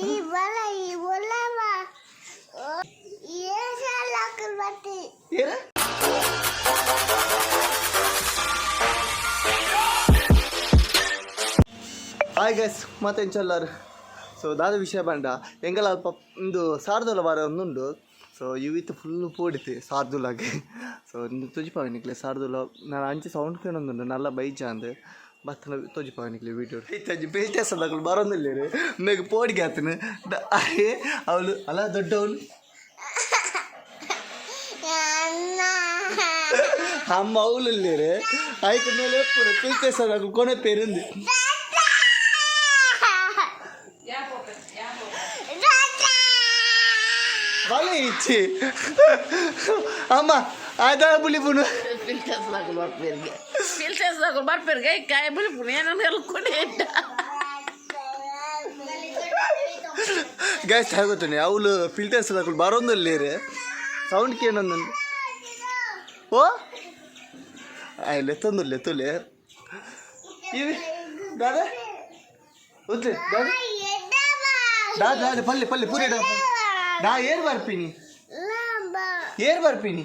ಈ ಬಲ ಈ ಒಲವ ಹಾಯ್ ಗೈಸ್ ಮತ್ತೆ ಚಲ್ಲರ್ ಸೊ ದಾದ ವಿಷಯ ಬಂಡ ಎಂಗಲ ಅಲ್ಪ ಇಂದು ಸಾರ್ದುಲ ವಾರ ಒಂದುಂಡು. ಸೊ ಇವತ್ತು ಫುಲ್ ಪೋಡಿತೆ ಸಾರ್ದುಲಾಗೆ. ಸೊ ಇಂದು ತುಜಿಪಾವನಿಕ್ಲೆ ಸಾರ್ದುಲ, ನಾನು ಅಂಚೆ ಸೌಂಡ್ ಕೇಳೊಂದುಂಡು, ನಲ್ಲ ಬೈಜ ಅಂದ್ ಬರ್ತಾನೆ ತೋಜಿ ಪಾವನಿಕ್ಲಿ ವೀಡಿಯೋ ತಜ್ಜಿ ಪೇಟೆಸ್ ಅಂತ ಬರೋದಿಲ್ಲ ರೀ ಮೇಗ ಪೋಡಿಗೆ ಆತನು ಅರೇ ಅವಳು ಅಲ್ಲ ದೊಡ್ಡವಳು ಅಮ್ಮ ಅವಳು ಇಲ್ಲೇ ಆಯ್ತು ಮೇಲೆ ಎಪ್ಪುಡು ಪೇಟೆಸ್ ಅಂತ ಕೊನೆ ಪೇರುಂದು வலை ஆமாம் ಆಯ್ತಾ, ಬುಲಿ ಪುನು? ಫಿಲ್ಟರ್ಸ್ದಾಗ ಬರ್ಪೇರಿಗೆ ಫಿಲ್ಟರ್ಸ್ದಾಗ ಬರ್ಪೇರಿಗೆ ಕಾಯಿ ಬುಲಿ ಪುನು ಏನನ್ನು ಹೇಳ್ಕೊಂಡೆ ಗೈಸ್ ಆಗುತ್ತಾನೆ ಅವಳು ಫಿಲ್ಟರ್ಸ್ ಹಾಕೊಂಡು ಬರೋಂದಲ್ಲಿ ಸೌಂಡ್ ಕೇನೊಂದು ಓ ಆಯ್ತು ಎತ್ತೊಂದು ಎತ್ತಲೆ ಇದು, ದಾದ? ಉದ್ದೆ ದಾದ? ದಾದ ದಾದ, ಪಲ್ಲೆ ಪಲ್ಲೆ, ಪೂರಿ ಡಾ ಏರ್ ಬರ್ಪಿನಿ ಏರ್ ಬರ್ಪಿನಿ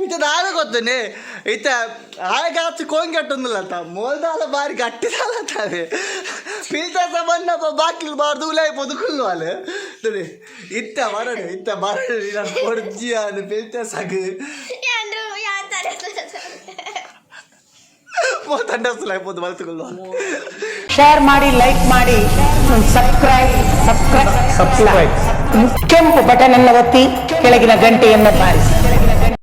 ఇంత దారకొద్దుని ఇత ఆడగాచి కోంగట్టుందిలంత మోల్దాల బారి గట్టిదాలంత అది పిలిచే సంబంధ బాకిలు బారు దూలాయి పొదుకులు వాళ్ళు ఇంత మరడు ఇంత మరడు నేను పొడిచి అని పిలిచే సగు తంಡಸ್ಲ ಆಗ್ಬೋದು ಮಲ್ತುಕೊಳ್ಳುವ ಶೇರ್ ಮಾಡಿ ಲೈಕ್ ಮಾಡಿ ಸಬ್ಸ್ಕ್ರೈಬ್ ಸಬ್ಸ್ಕ್ರೈಬ್ ಸಬ್ಸ್ಕ್ರೈಬ್ ಕೆಂಪು ಬಟನ್ ಅನ್ನು ಒತ್ತಿ ಕೆಳಗಿನ ಗಂಟೆಯನ್ನು ಬಾರಿಸಿ.